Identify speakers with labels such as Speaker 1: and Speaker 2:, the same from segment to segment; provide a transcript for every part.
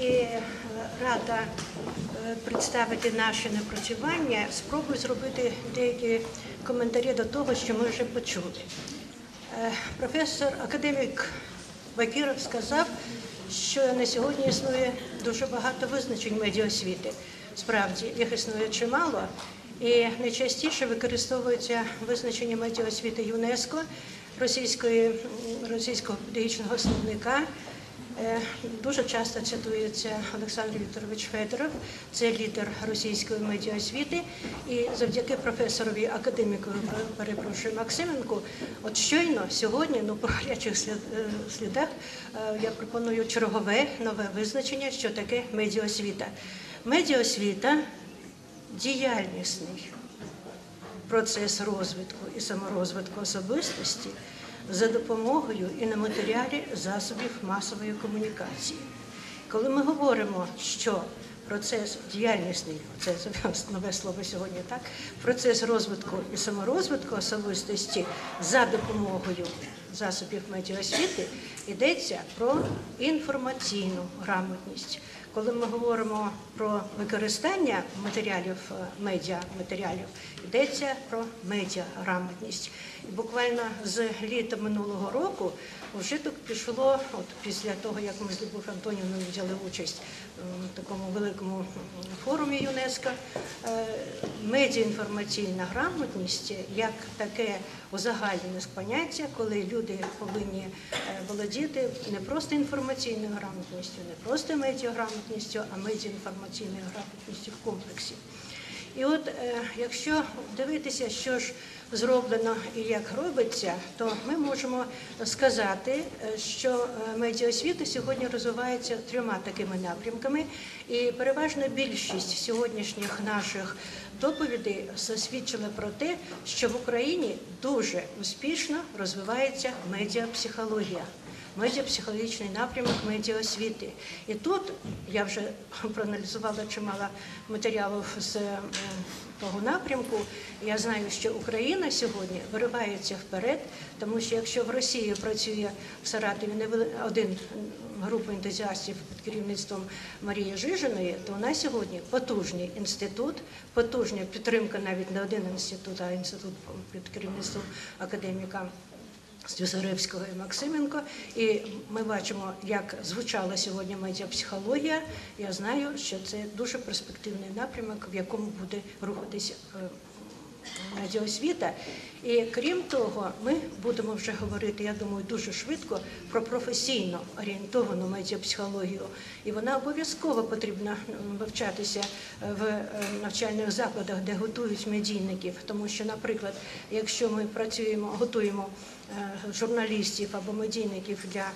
Speaker 1: і е, рада е, представити наші напрацювання. Спробую зробити деякі коментарі до того, що ми вже почули. Е, Професор академік Бакіров сказав, що на сьогодні існує дуже багато визначень медіаосвіти. Справді їх існує чимало, і найчастіше використовується визначення медіаосвіти ЮНЕСКО, російської, російського педагогічного словника. Е, Дуже часто цитується Олександр Вікторович Федоров, це лідер російської медіаосвіти. І завдяки професорові академіку, перепрошую Максименку, от щойно сьогодні, ну по гарячих е, слідах, е, я пропоную чергове нове визначення, що таке медіаосвіта. Медіаосвіта діяльнісний процес розвитку і саморозвитку особистості за допомогою і на матеріалі засобів масової комунікації. Коли ми говоримо, що процес діяльнісний, це нове слово сьогодні, так процес розвитку і саморозвитку особистості за допомогою засобів медіаосвіти йдеться про інформаційну грамотність. Коли ми говоримо про використання матеріалів е, медіа матеріалів, йдеться про медіаграмотність. І буквально з літа минулого року вже тут пішло, от після того як ми з Любов Антонівною взяли участь е, в такому великому форумі ЮНЕСКО, е, медіаінформаційна грамотність як таке узагальнене поняття, коли люди повинні володіти не просто інформаційною грамотністю, не просто медіаграмотністю, а медіаінформаційною грамотністю в комплексі. І от е, якщо дивитися, що ж зроблено і як робиться, то ми можемо сказати, е, що е, медіаосвіта сьогодні розвивається трьома такими напрямками, і переважна більшість сьогоднішніх наших доповідей засвідчила про те, що в Україні дуже успішно розвивається медіапсихологія медіапсихологічний напрямок медіаосвіти. І тут я вже проаналізувала чимало матеріалів з того напрямку. Я знаю, що Україна сьогодні виривається вперед, тому що якщо в Росії працює в Саратові один група ентузіастів під керівництвом Марії Жижиної, то у нас сьогодні потужний інститут, потужна підтримка навіть не один інститут, а інститут під керівництвом академіка. Звізаревського і Максименко, і ми бачимо, як звучала сьогодні медіапсихологія. Я знаю, що це дуже перспективний напрямок, в якому буде рухатися е, медіаосвіта. І крім того, ми будемо вже говорити, я думаю, дуже швидко про професійно орієнтовану медіапсихологію. І вона обов'язково потрібна вивчатися в е, навчальних закладах, де готують медійників. Тому що, наприклад, якщо ми працюємо, готуємо е, журналістів або медійників для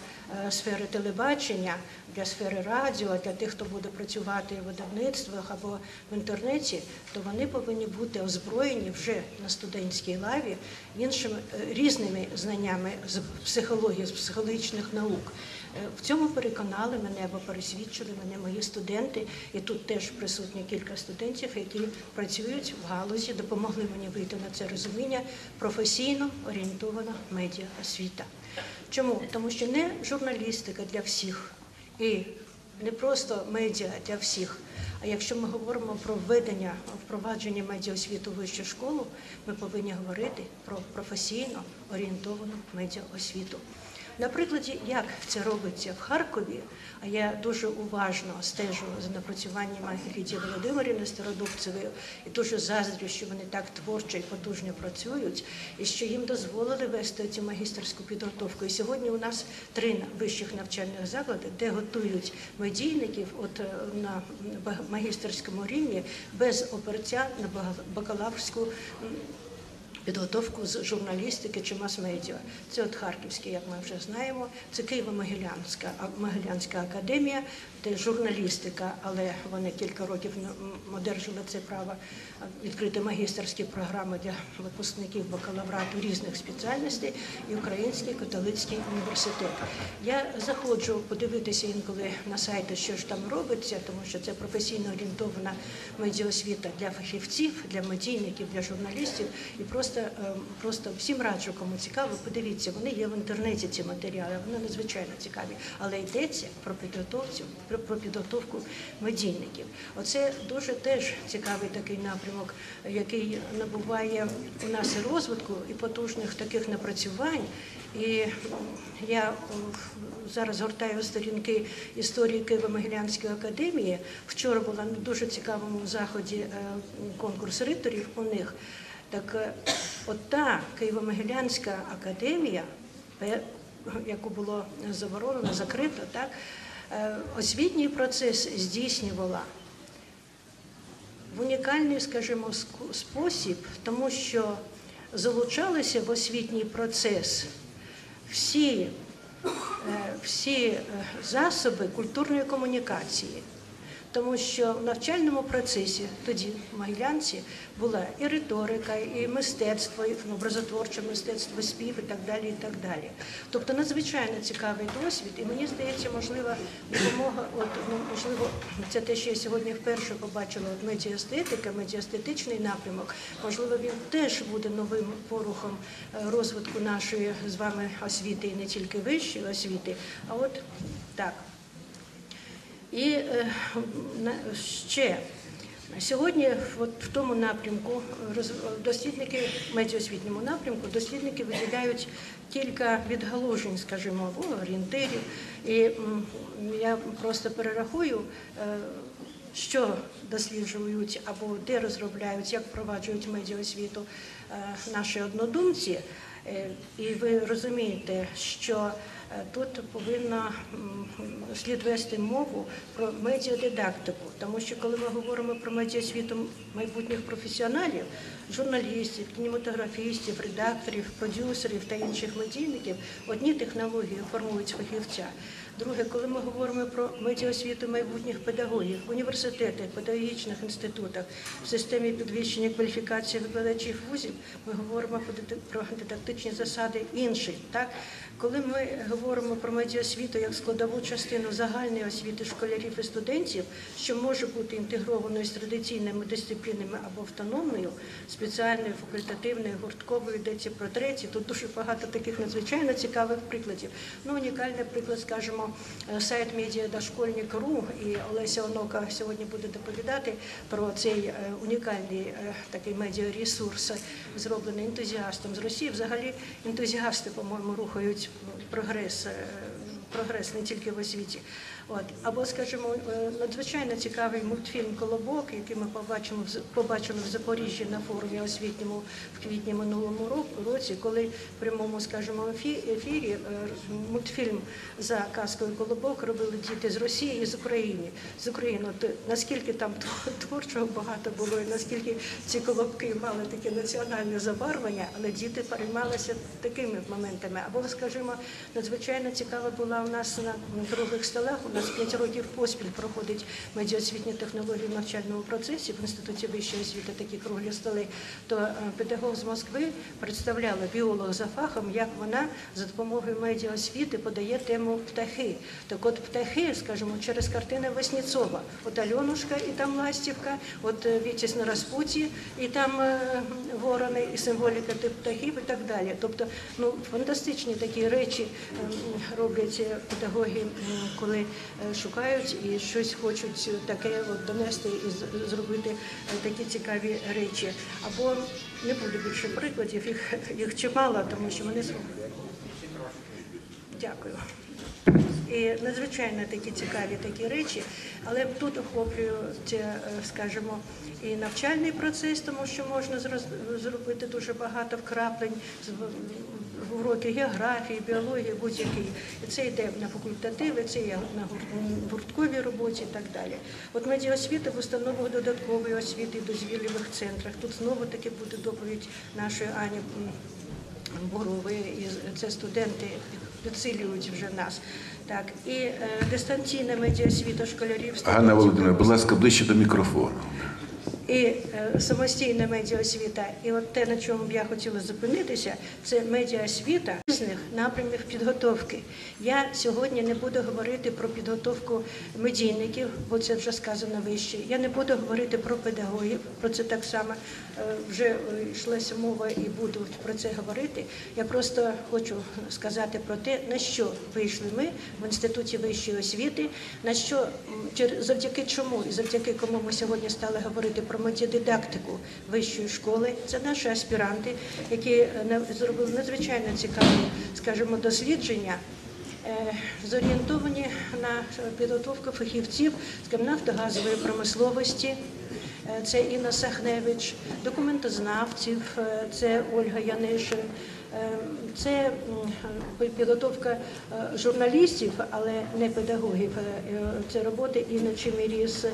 Speaker 1: е, сфери телебачення, для сфери радіо, для тих, хто буде працювати в видавництвах або в інтернеті, то вони повинні бути озброєні вже на студентській лаві іншими е, різними знаннями з психології, з психологічних наук. Е, В цьому переконали мене або пересвідчили мене мої студенти, і тут теж присутні кілька студентів, які працюють в галузі, допомогли мені вийти на це розуміння професійно орієнтована медіаосвіта. Чому? Тому що не журналістика для всіх і не просто медіа для всіх. А якщо ми говоримо про введення впровадження медіаосвіту в вищу школу, ми повинні говорити про професійно орієнтовану медіаосвіту. На прикладі, як це робиться в Харкові, а я дуже уважно стежу за напрацюваннями Лідії Володимирівни Стародубцевої і дуже заздрю, що вони так творчо і потужно працюють, і що їм дозволили вести цю магістерську підготовку. І сьогодні у нас три вищих навчальних заклади, де готують медійників от е, на магістерському рівні без оперця на бакалаврську підготовку з журналістики чи мас-медіа. Це от Харківський, як ми вже знаємо, це Києво-Могилянська Могилянська академія, де журналістика, але вони кілька років одержали це право відкрити магістерські програми для випускників бакалаврату різних спеціальностей і Український католицький університет. Я заходжу подивитися інколи на сайти, що ж там робиться, тому що це професійно орієнтована медіаосвіта для фахівців, для медійників, для журналістів, і просто просто, е, всім раджу, кому цікаво, подивіться, вони є в інтернеті ці матеріали, вони надзвичайно цікаві. Але йдеться про підготовцю, про, підготовку медійників. Оце дуже теж цікавий такий напрямок, який набуває у нас розвитку, і потужних таких напрацювань. І я зараз гортаю сторінки історії Києво-Могилянської академії. Вчора була на дуже цікавому заході е, конкурс риторів у них. Так е, от та Києво-Могилянська академія, яку було заборонено, закрито, так, е, освітній процес здійснювала в унікальний, скажімо, ск- спосіб, тому що залучалися в освітній процес всі, е, всі е, засоби культурної комунікації. Тому що в навчальному процесі тоді в Могилянці була і риторика, і мистецтво, і образотворче мистецтво, спів і так далі. і так далі. Тобто надзвичайно цікавий досвід, і мені здається, можлива допомога, от ну можливо, це те, що я сьогодні вперше побачила от медіаестетика, медіаестетичний напрямок. Можливо, він теж буде новим порухом е, розвитку нашої з вами освіти і не тільки вищої освіти, а от так. І е, ще сьогодні, в тому напрямку, дослідники в медіаосвітньому напрямку, дослідники виділяють кілька відгалужень, скажімо, або орієнтирів. І я просто перерахую. е, Що досліджують або де розробляють, як впроваджують медіаосвіту е, наші однодумці, і ви розумієте, що е, тут повинно слід вести мову про медіадидактику, тому що коли ми говоримо про медіасвіту майбутніх професіоналів, журналістів, кінематографістів, редакторів, продюсерів та інших медійників, одні технології формують фахівця. Друге, коли ми говоримо про медіаосвіту майбутніх педагогів в педагогічних інститутах, в системі підвищення кваліфікації викладачів вузів, ми говоримо про дид- дидактичні засади інших, Так? Коли ми говоримо про медіаосвіту як складову частину загальної освіти школярів і студентів, що може бути інтегрованою з традиційними дисциплінами або автономною, спеціальною, факультативною, гуртковою, йдеться про треті. Тут дуже багато таких надзвичайно цікавих прикладів. Ну, унікальний приклад, скажімо, е, сайт медіа дошкольник.ру і Олеся Онока сьогодні буде доповідати про цей е, унікальний е, такий медіаресурс, зроблений ентузіастом з Росії. Взагалі ентузіасти, по-моєму, рухають прогрес. Прогрес не тільки в освіті. От. Або, скажімо, е, надзвичайно цікавий мультфільм Колобок, який ми побачимо побачили в Запоріжжі на форумі освітньому в квітні минулому ро- році, коли в прямому, скажімо, ефірі е, мультфільм за казкою Колобок робили діти з Росії і з України. З України, От, наскільки там творчого багато було, і наскільки ці колобки мали таке національне забарвлення, але діти переймалися такими моментами. Або, скажімо, надзвичайно цікава була у нас на круглих столах. У нас 5 років поспіль проходить медіаосвітні технології в навчальному процесі в інституті вищої освіти такі круглі столи. То е, педагог з Москви представляла біолог за фахом, як вона за допомогою медіаосвіти подає тему птахи. Так от птахи, скажімо, через картини Весніцова. От Альонушка і там ластівка, от е, Вітіс на розпуті, і там е, ворони, і символіка тих птахів, і так далі. Тобто, ну фантастичні такі речі ем, роблять педагоги, коли е, шукають і щось хочуть таке от донести і зробити е, такі цікаві речі. Або не буде більше прикладів, їх, їх чимало, тому що вони Дякую. І надзвичайно такі цікаві такі речі, але тут охоплюють, е, скажімо, і навчальний процес, тому що можна зробити дуже багато вкраплень уроки географії, біології, будь-який. Це йде на факультативи, це є на гуртковій роботі і так далі. От медіаосвіта в установах додаткової освіти дозвіллєвих центрах. Тут знову таки буде доповідь нашої Ані Бурової, і це студенти підсилюють вже нас. Так, і е, дистанційна медіаосвіта школярів.
Speaker 2: Ганна. Володимирівна, будь ласка, ближче до мікрофону.
Speaker 1: І е, самостійна медіаосвіта. І от те, на чому б я хотіла зупинитися, це медіаосвіта різних напрямів підготовки. Я сьогодні не буду говорити про підготовку медійників, бо це вже сказано вище. Я не буду говорити про педагогів, про це так само е, вже е, йшлася мова і буду про це говорити. Я просто хочу сказати про те, на що вийшли ми в інституті вищої освіти, на що завдяки чому і завдяки кому ми сьогодні стали говорити про медіадидактику вищої школи. Це наші аспіранти, які е, зробили надзвичайно цікаві, скажімо, дослідження. е, Зорієнтовані на підготовку фахівців з нафтогазової промисловості, Е, це Інна Сахневич, документознавців, це Ольга Янишин, це підготовка е, журналістів, але не педагогів. Е, е, Це роботи Інни Чеміріс. Е,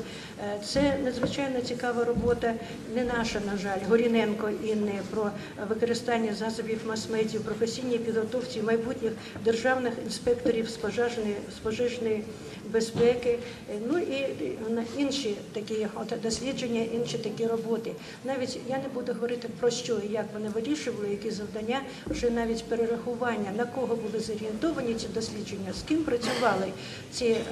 Speaker 1: Це надзвичайно цікава робота, не наша, на жаль, Горіненко Інни про використання засобів мас-медіа професійній підготовці майбутніх державних інспекторів з пожежної, з пожежної безпеки. Е, Ну і і інші такі от дослідження, інші такі роботи. Навіть я не буду говорити про що і як вони вирішували, які завдання, вже навіть перерахування, на кого були зорієнтовані ці дослідження, з ким працювали ці. е,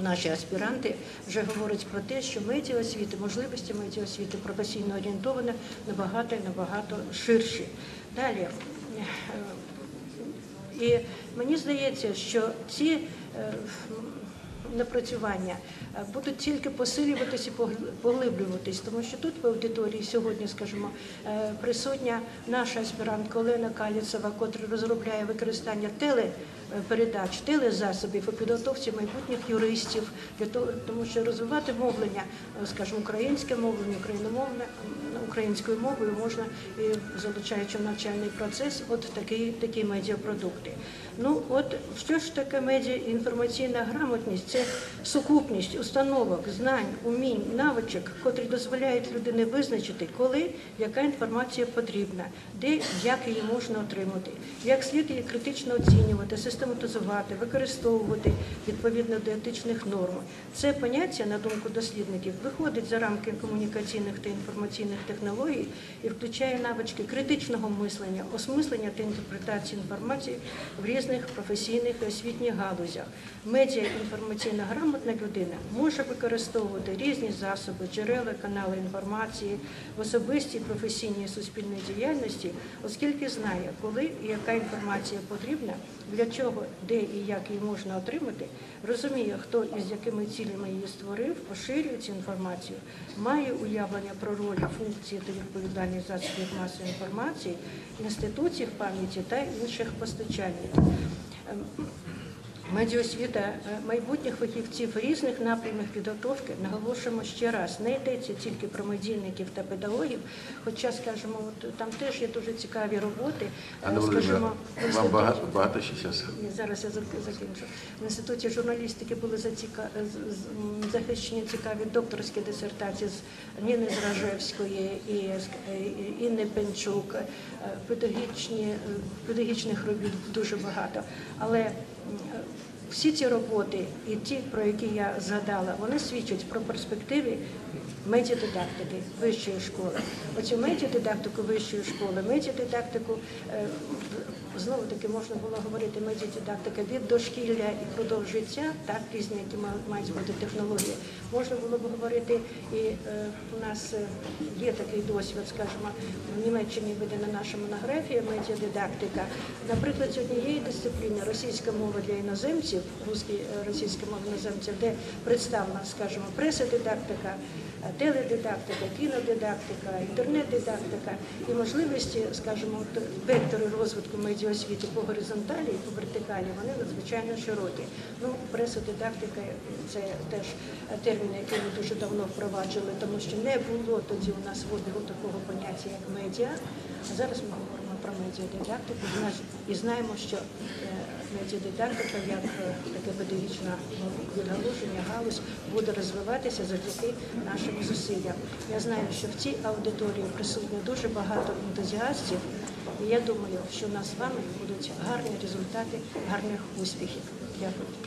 Speaker 1: Наші аспіранти вже говорять про те, що медіаосвіти, можливості медіаосвіти професійно орієнтована набагато і набагато ширші. Далі е, і мені здається, що ці е, напрацювання е, будуть тільки посилюватись і поглиблюватись, тому що тут в аудиторії сьогодні, скажімо, е, присутня наша аспірантка Олена Каліцева, котра розробляє використання телепередач, телезасобів у підготовці майбутніх юристів, для того, тому що розвивати мовлення, е, скажімо, українське мовлення, україномовне українською мовою можна залучаючи в навчальний процес, от такі, такі медіапродукти. Ну от що ж таке медіа інформаційна грамотність? Це сукупність установок, знань, умінь, навичок, котрі дозволяють людині визначити, коли яка інформація потрібна, де як її можна отримати, як слід її критично оцінювати, систематизувати, використовувати відповідно до етичних норм. Це поняття, на думку дослідників, виходить за рамки комунікаційних та інформаційних технологій і включає навички критичного мислення, осмислення та інтерпретації інформації в різних професійних і освітніх галузях. Медіа інформаційна грамотна людина може використовувати різні засоби, джерела, канали інформації в особистій, професійній суспільній діяльності, оскільки знає, коли і яка інформація потрібна, для чого, де і як її можна отримати, розуміє, хто і з якими цілями її створив, поширює цю інформацію, має уявлення про роль, функції та відповідальність засобів масової інформації, інституцій пам'яті та інших постачальників. Um, Медіосвіта е, майбутніх фахівців різних напрямів підготовки наголошуємо ще раз. Не йдеться тільки про медійників та педагогів, хоча, скажімо, от там теж є дуже цікаві роботи. е,
Speaker 2: Анна Володимирівна, вам багато, багато ще
Speaker 1: ні, зараз я зак- закінчу. В інституті журналістики були заціка... захищені цікаві докторські дисертації з Ніни Зражевської і Інни Пенчук. Е, Педагогічні, педагогічних робіт дуже багато. Але всі ці роботи і ті, про які я згадала, вони свідчать про перспективи медіадидактики вищої школи. Оцю медіадидактику вищої школи, медіадидактику е, знову таки можна було говорити медіадидактика від дошкілля і продовж життя, так різні, які ма- мають бути технології. Можна було б говорити, і е, у нас е, є такий досвід, скажімо, в Німеччині видана наша монографія медіадидактика. Наприклад, з однієї дисципліни російська мова для іноземців, русський, е, російська іноземців, де представлена, скажімо, пресодидактика, е, теледидактика, кінодидактика, інтернет-дидактика і можливості, скажімо, вектори розвитку медіаосвіти по горизонталі і по вертикалі, вони надзвичайно широкі. Ну, пресодидактика це теж е, термін, який ми дуже давно впроваджували, тому що не було тоді у нас в обігу такого поняття, як медіа. А зараз ми говоримо про медіадидактику і знаємо, що е, медіадидактика як е, таке педагогічне відгалуження, галузь буде розвиватися завдяки нашим зусиллям. Я знаю, що в цій аудиторії присутні дуже багато ентузіастів, і я думаю, що у нас з вами будуть гарні результати, гарних успіхів. Дякую.